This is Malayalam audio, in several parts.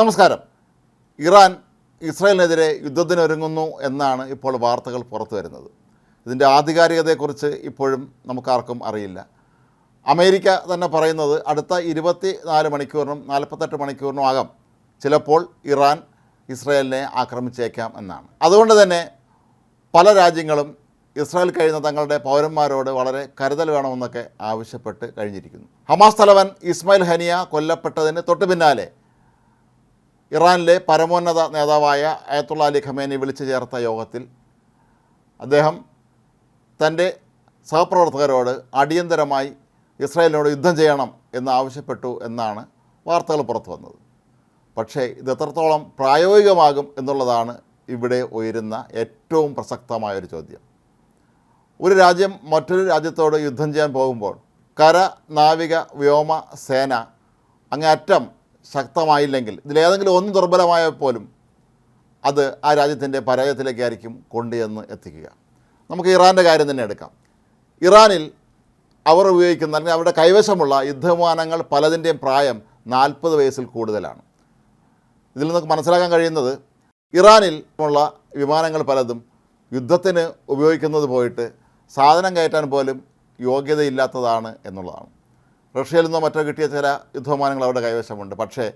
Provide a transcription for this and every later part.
നമസ്കാരം. ഇറാൻ ഇസ്രായേലിനെതിരെ യുദ്ധത്തിനൊരുങ്ങുന്നു എന്നാണ് ഇപ്പോൾ വാർത്തകൾ പുറത്തു വരുന്നത്. ഇതിന്റെ ആധികാരികതയെക്കുറിച്ച് ഇപ്പോഴും നമുക്കാർക്കും അറിയില്ല. അമേരിക്ക തന്നെ പറയുന്നത് അടുത്ത ഇരുപത്തി നാല് മണിക്കൂറിനും നാൽപ്പത്തെട്ട് മണിക്കൂറിനും ആകാം ചിലപ്പോൾ ഇറാൻ ഇസ്രായേലിനെ ആക്രമിച്ചേക്കാം എന്നാണ്. അതുകൊണ്ട് തന്നെ പല രാജ്യങ്ങളും ഇസ്രായേൽ കഴിയുന്ന തങ്ങളുടെ പൗരന്മാരോട് വളരെ കരുതൽ വേണമെന്നൊക്കെ ആവശ്യപ്പെട്ട് കഴിഞ്ഞിരിക്കുന്നു. ഹമാസ് തലവൻ ഇസ്മായിൽ ഹനിയ കൊല്ലപ്പെട്ടതിന് തൊട്ടു പിന്നാലെ ഇറാനിലെ പരമോന്നത നേതാവായ അയത്തുള്ള അലി ഖമേനി വിളിച്ചു ചേർത്ത യോഗത്തിൽ അദ്ദേഹം തന്റെ സഹപ്രവർത്തകരോട് അടിയന്തരമായി ഇസ്രായേലിനോട് യുദ്ധം ചെയ്യണം എന്ന് ആവശ്യപ്പെട്ടു എന്നാണ് വാർത്തകൾ പുറത്തു വന്നത്. പക്ഷേ ഇത് എത്രത്തോളം പ്രായോഗികമാകും എന്നുള്ളതാണ് ഇവിടെ ഉയരുന്ന ഏറ്റവും പ്രസക്തമായൊരു ചോദ്യം. ഒരു രാജ്യം മറ്റൊരു രാജ്യത്തോട് യുദ്ധം ചെയ്യാൻ പോകുമ്പോൾ കര നാവിക വ്യോമ സേന അങ്ങേയറ്റം ശക്തമായില്ലെങ്കിൽ ഇതിലേതെങ്കിലും ഒന്ന് ദുർബലമായ പോലും അത് ആ രാജ്യത്തിന്റെ പരാജയത്തിലേക്കായിരിക്കും കൊണ്ടുചെന്ന് എത്തിക്കുക. നമുക്ക് ഇറാന്റെ കാര്യം തന്നെ എടുക്കാം. ഇറാനിൽ അവർ ഉപയോഗിക്കുന്ന അല്ലെങ്കിൽ അവരുടെ കൈവശമുള്ള യുദ്ധവിമാനങ്ങൾ പലതിന്റെയും പ്രായം നാൽപ്പത് വയസ്സിൽ കൂടുതലാണ്. ഇതിൽ നമുക്ക് മനസ്സിലാക്കാൻ കഴിയുന്നത് ഇറാനിൽ ഉള്ള വിമാനങ്ങൾ പലതും യുദ്ധത്തിന് ഉപയോഗിക്കുന്നത് പോയിട്ട് സാധനം കയറ്റാൻ പോലും യോഗ്യതയില്ലാത്തതാണ് എന്നുള്ളതാണ്. റഷ്യയിൽ നിന്നോ മറ്റോ കിട്ടിയ ചില യുദ്ധവിമാനങ്ങൾ അവരുടെ കൈവശമുണ്ട്. പക്ഷേ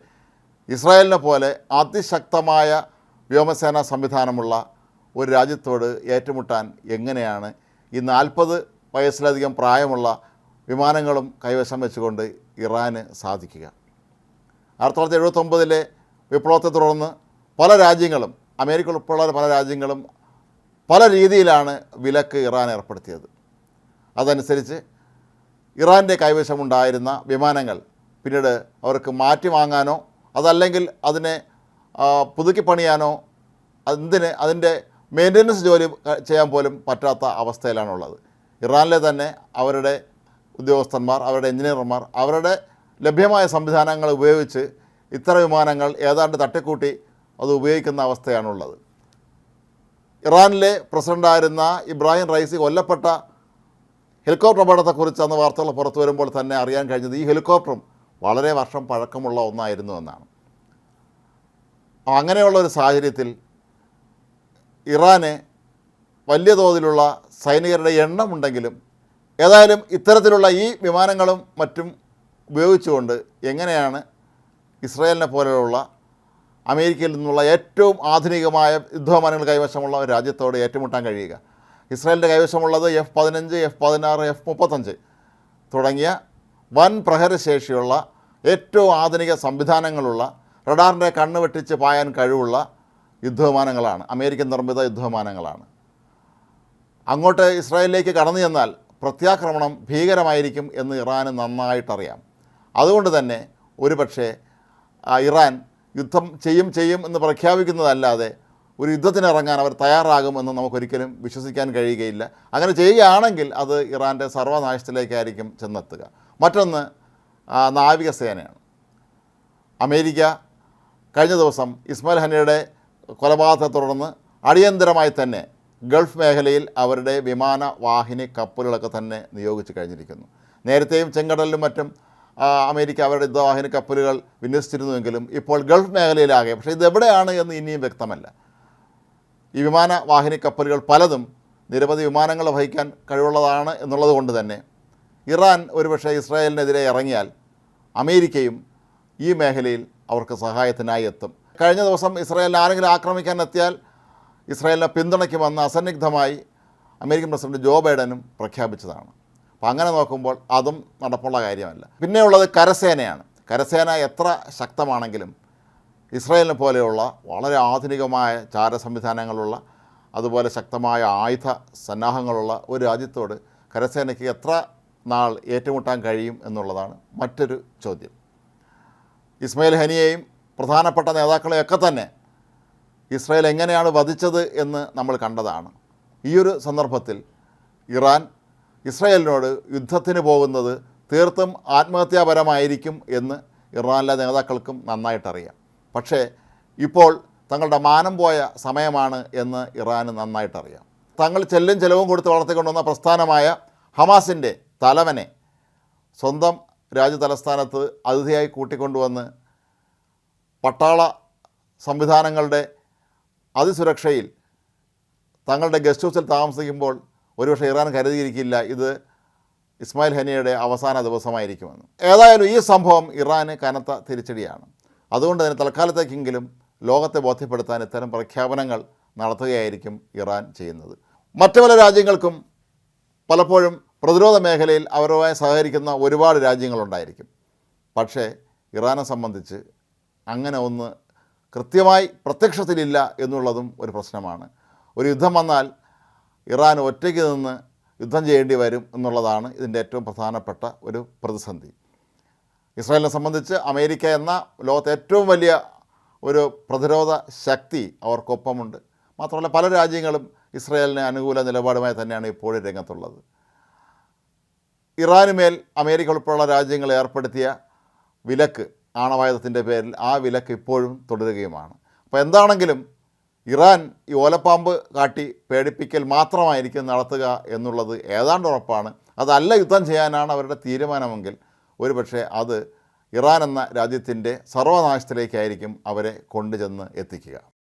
ഇസ്രായേലിനെ പോലെ അതിശക്തമായ വ്യോമസേനാ സംവിധാനമുള്ള ഒരു രാജ്യത്തോട് ഏറ്റുമുട്ടാൻ എങ്ങനെയാണ് ഈ നാൽപ്പത് വയസ്സിലധികം പ്രായമുള്ള വിമാനങ്ങളും കൈവശം വെച്ചുകൊണ്ട് ഇറാന് സാധിക്കുക? ആയിരത്തി തൊള്ളായിരത്തി എഴുപത്തൊമ്പതിലെ വിപ്ലവത്തെ തുടർന്ന് പല രാജ്യങ്ങളും അമേരിക്ക ഉൾപ്പെടെ പല രാജ്യങ്ങളും പല രീതിയിലാണ് വിലക്ക് ഇറാൻ ഏർപ്പെടുത്തിയത്. അതനുസരിച്ച് ഇറാന്റെ കൈവശമുണ്ടായിരുന്ന വിമാനങ്ങൾ പിന്നീട് അവർക്ക് മാറ്റി വാങ്ങാനോ അതല്ലെങ്കിൽ അതിനെ പുതുക്കി പണിയാനോ എന്തിന് അതിന്റെ മെയിന്റനൻസ് ജോലി ചെയ്യാൻ പോലും പറ്റാത്ത അവസ്ഥയിലാണുള്ളത്. ഇറാനിലെ തന്നെ അവരുടെ ഉദ്യോഗസ്ഥന്മാർ അവരുടെ എഞ്ചിനീയർമാർ അവരുടെ ലഭ്യമായ സംവിധാനങ്ങൾ ഉപയോഗിച്ച് ഇത്തരം വിമാനങ്ങൾ ഏതാണ്ട് തട്ടിക്കൂട്ടി അത് ഉപയോഗിക്കുന്ന അവസ്ഥയാണുള്ളത്. ഇറാനിലെ പ്രസിഡന്റായിരുന്ന ഇബ്രാഹിം റൈസി കൊല്ലപ്പെട്ട ഹെലികോപ്റ്റർ അപകടത്തെക്കുറിച്ച് അന്ന് വാർത്തകൾ പുറത്തു വരുമ്പോൾ തന്നെ അറിയാൻ കഴിഞ്ഞത് ഈ ഹെലികോപ്റ്ററും വളരെ വർഷം പഴക്കമുള്ള ഒന്നായിരുന്നു എന്നാണ്. അങ്ങനെയുള്ള ഒരു സാഹചര്യത്തിൽ ഇറാന് വലിയ തോതിലുള്ള സൈനികരുടെ എണ്ണം ഉണ്ടെങ്കിലും ഏതായാലും ഇത്തരത്തിലുള്ള ഈ വിമാനങ്ങളും മറ്റും ഉപയോഗിച്ചുകൊണ്ട് എങ്ങനെയാണ് ഇസ്രായേലിനെ പോലെയുള്ള അമേരിക്കയിൽ നിന്നുള്ള ഏറ്റവും ആധുനികമായ യുദ്ധവിമാനങ്ങൾ കൈവശമുള്ള ഒരു രാജ്യത്തോട് ഏറ്റുമുട്ടാൻ കഴിയുക? ഇസ്രായേലിന്റെ കൈവശമുള്ളത് എഫ് പതിനഞ്ച് എഫ് പതിനാറ് എഫ് മുപ്പത്തഞ്ച് തുടങ്ങിയ വൻ പ്രഹരശേഷിയുള്ള ഏറ്റവും ആധുനിക സംവിധാനങ്ങളുള്ള റഡാറിന്റെ കണ്ണ് വെട്ടിച്ച് പായാൻ കഴിവുള്ള യുദ്ധവിമാനങ്ങളാണ്. അമേരിക്കൻ നിർമ്മിത യുദ്ധവിമാനങ്ങളാണ്. അങ്ങോട്ട് ഇസ്രായേലിലേക്ക് കടന്നു ചെന്നാൽ പ്രത്യാക്രമണം ഭീകരമായിരിക്കും എന്ന് ഇറാന് നന്നായിട്ടറിയാം. അതുകൊണ്ട് തന്നെ ഒരുപക്ഷെ ഇറാൻ യുദ്ധം ചെയ്യും ചെയ്യും എന്ന് പ്രഖ്യാപിക്കുന്നതല്ലാതെ ഒരു യുദ്ധത്തിന് ഇറങ്ങാൻ അവർ തയ്യാറാകുമെന്ന് നമുക്കൊരിക്കലും വിശ്വസിക്കാൻ കഴിയുകയില്ല. അങ്ങനെ ചെയ്യുകയാണെങ്കിൽ അത് ഇറാന്റെ സർവനാശത്തിലേക്കായിരിക്കും ചെന്നെത്തുക. മറ്റൊന്ന് നാവികസേനയാണ് അമേരിക്ക കഴിഞ്ഞ ദിവസം ഇസ്മായിൽ ഹനിയുടെ കൊലപാതകത്തെ തുടർന്ന് അടിയന്തരമായി തന്നെ ഗൾഫ് മേഖലയിൽ അവരുടെ വിമാന വാഹിനി കപ്പലുകളൊക്കെ തന്നെ നിയോഗിച്ച് കഴിഞ്ഞിരിക്കുന്നു. നേരത്തെയും ചെങ്കടലിലും മറ്റും അമേരിക്ക അവരുടെ യുദ്ധവാഹിനി കപ്പലുകൾ വിന്യസിച്ചിരുന്നുവെങ്കിലും ഇപ്പോൾ ഗൾഫ് മേഖലയിലാകെ. പക്ഷേ ഇതെവിടെയാണ് എന്ന് ഇനിയും വ്യക്തമല്ല. ഈ വിമാന വാഹിനി കപ്പലുകൾ പലതും നിരവധി വിമാനങ്ങൾ വഹിക്കാൻ കഴിവുള്ളതാണ് എന്നുള്ളത് കൊണ്ട് തന്നെ ഇറാൻ ഒരുപക്ഷെ ഇസ്രായേലിനെതിരെ ഇറങ്ങിയാൽ അമേരിക്കയും ഈ മേഖലയിൽ അവർക്ക് സഹായത്തിനായി എത്തും. കഴിഞ്ഞ ദിവസം ഇസ്രായേലിനെ ആരെങ്കിലും ആക്രമിക്കാൻ എത്തിയാൽ ഇസ്രായേലിനെ പിന്തുണയ്ക്കുമെന്ന് അസന്നിഗ്ധമായി അമേരിക്കൻ പ്രസിഡന്റ് ജോ ബൈഡനും പ്രഖ്യാപിച്ചതാണ്. അപ്പോൾ അങ്ങനെ നോക്കുമ്പോൾ അതും നടപ്പുള്ള കാര്യമല്ല. പിന്നെയുള്ളത് കരസേനയാണ്. കരസേന എത്ര ശക്തമാണെങ്കിലും ഇസ്രായേലിനെ പോലെയുള്ള വളരെ ആധുനികമായ ചാര സംവിധാനങ്ങളുള്ള അതുപോലെ ശക്തമായ ആയുധ സന്നാഹങ്ങളുള്ള ഒരു രാജ്യത്തോട് കരസേനയ്ക്ക് എത്ര നാൾ ഏറ്റുമുട്ടാൻ കഴിയും എന്നുള്ളതാണ് മറ്റൊരു ചോദ്യം. ഇസ്മയിൽ ഹനിയെയും പ്രധാനപ്പെട്ട നേതാക്കളെയൊക്കെ തന്നെ ഇസ്രായേൽ എങ്ങനെയാണ് വധിച്ചത് എന്ന് നമ്മൾ കണ്ടതാണ്. ഈ ഒരു സന്ദർഭത്തിൽ ഇറാൻ ഇസ്രായേലിനോട് യുദ്ധത്തിന് പോകുന്നത് തീർത്തും ആത്മഹത്യാപരമായിരിക്കും എന്ന് ഇറാനിലെ നേതാക്കൾക്കും നന്നായിട്ടറിയാം. പക്ഷേ ഇപ്പോൾ തങ്ങളുടെ മാനം പോയ സമയമാണ് എന്ന് ഇറാന് നന്നായിട്ടറിയാം. തങ്ങൾ ചെല്ലും ചെലവും കൊടുത്ത് വളർത്തിക്കൊണ്ടുവന്ന പ്രസ്ഥാനമായ ഹമാസിന്റെ തലവനെ സ്വന്തം രാജ്യതലസ്ഥാനത്ത് അതിഥിയായി കൂട്ടിക്കൊണ്ടുവന്ന് പട്ടാള സംവിധാനങ്ങളുടെ അതിസുരക്ഷയിൽ തങ്ങളുടെ ഗസ്റ്റ് ഹൗസിൽ താമസിക്കുമ്പോൾ ഒരുപക്ഷെ ഇറാൻ കരുതിയിരിക്കില്ല ഇത് ഇസ്മായിൽ ഹനിയുടെ അവസാന ദിവസമായിരിക്കുമെന്ന്. ഏതായാലും ഈ സംഭവം ഇറാന് കനത്ത തിരിച്ചടിയാണ്. അതുകൊണ്ട് തന്നെ തൽക്കാലത്തേക്കെങ്കിലും ലോകത്തെ ബോധ്യപ്പെടുത്താൻ ഇത്തരം പ്രഖ്യാപനങ്ങൾ നടത്തുകയായിരിക്കും ഇറാൻ ചെയ്യുന്നത്. മറ്റു പല രാജ്യങ്ങൾക്കും പലപ്പോഴും പ്രതിരോധ മേഖലയിൽ അവരുമായി സഹകരിക്കുന്ന ഒരുപാട് രാജ്യങ്ങളുണ്ടായിരിക്കും. പക്ഷേ ഇറാനെ സംബന്ധിച്ച് അങ്ങനെ ഒന്ന് കൃത്യമായി പ്രത്യക്ഷത്തിലില്ല എന്നുള്ളതും ഒരു പ്രശ്നമാണ്. ഒരു യുദ്ധം വന്നാൽ ഇറാൻ ഒറ്റയ്ക്ക് നിന്ന് യുദ്ധം ചെയ്യേണ്ടി വരും എന്നുള്ളതാണ് ഇതിന്റെ ഏറ്റവും പ്രധാനപ്പെട്ട ഒരു പ്രതിസന്ധി. ഇസ്രായേലിനെ സംബന്ധിച്ച് അമേരിക്ക എന്ന ലോകത്തെ ഏറ്റവും വലിയ ഒരു പ്രതിരോധ ശക്തി അവർക്കൊപ്പമുണ്ട്. മാത്രമല്ല പല രാജ്യങ്ങളും ഇസ്രായേലിന് അനുകൂല നിലപാടുമായി തന്നെയാണ് ഇപ്പോഴും രംഗത്തുള്ളത്. ഇറാനുമേൽ അമേരിക്ക ഉൾപ്പെടെയുള്ള രാജ്യങ്ങൾ ഏർപ്പെടുത്തിയ വിലക്ക് ആണവായുധത്തിന്റെ പേരിൽ ആ വിലക്ക് ഇപ്പോഴും തുടരുകയുമാണ്. അപ്പോൾ എന്താണെങ്കിലും ഇറാൻ ഈ ഓലപ്പാമ്പ് കാട്ടി പേടിപ്പിക്കൽ മാത്രമായിരിക്കും നടത്തുക എന്നുള്ളത് ഏതാണ്ട് ഉറപ്പാണ്. അതല്ല യുദ്ധം ചെയ്യാനാണ് അവരുടെ തീരുമാനമെങ്കിൽ ഒരുപക്ഷെ അത് ഇറാൻ എന്ന രാജ്യത്തിന്റെ സർവനാശത്തിലേക്കായിരിക്കും അവരെ കൊണ്ടുചെന്ന് എത്തിക്കുക.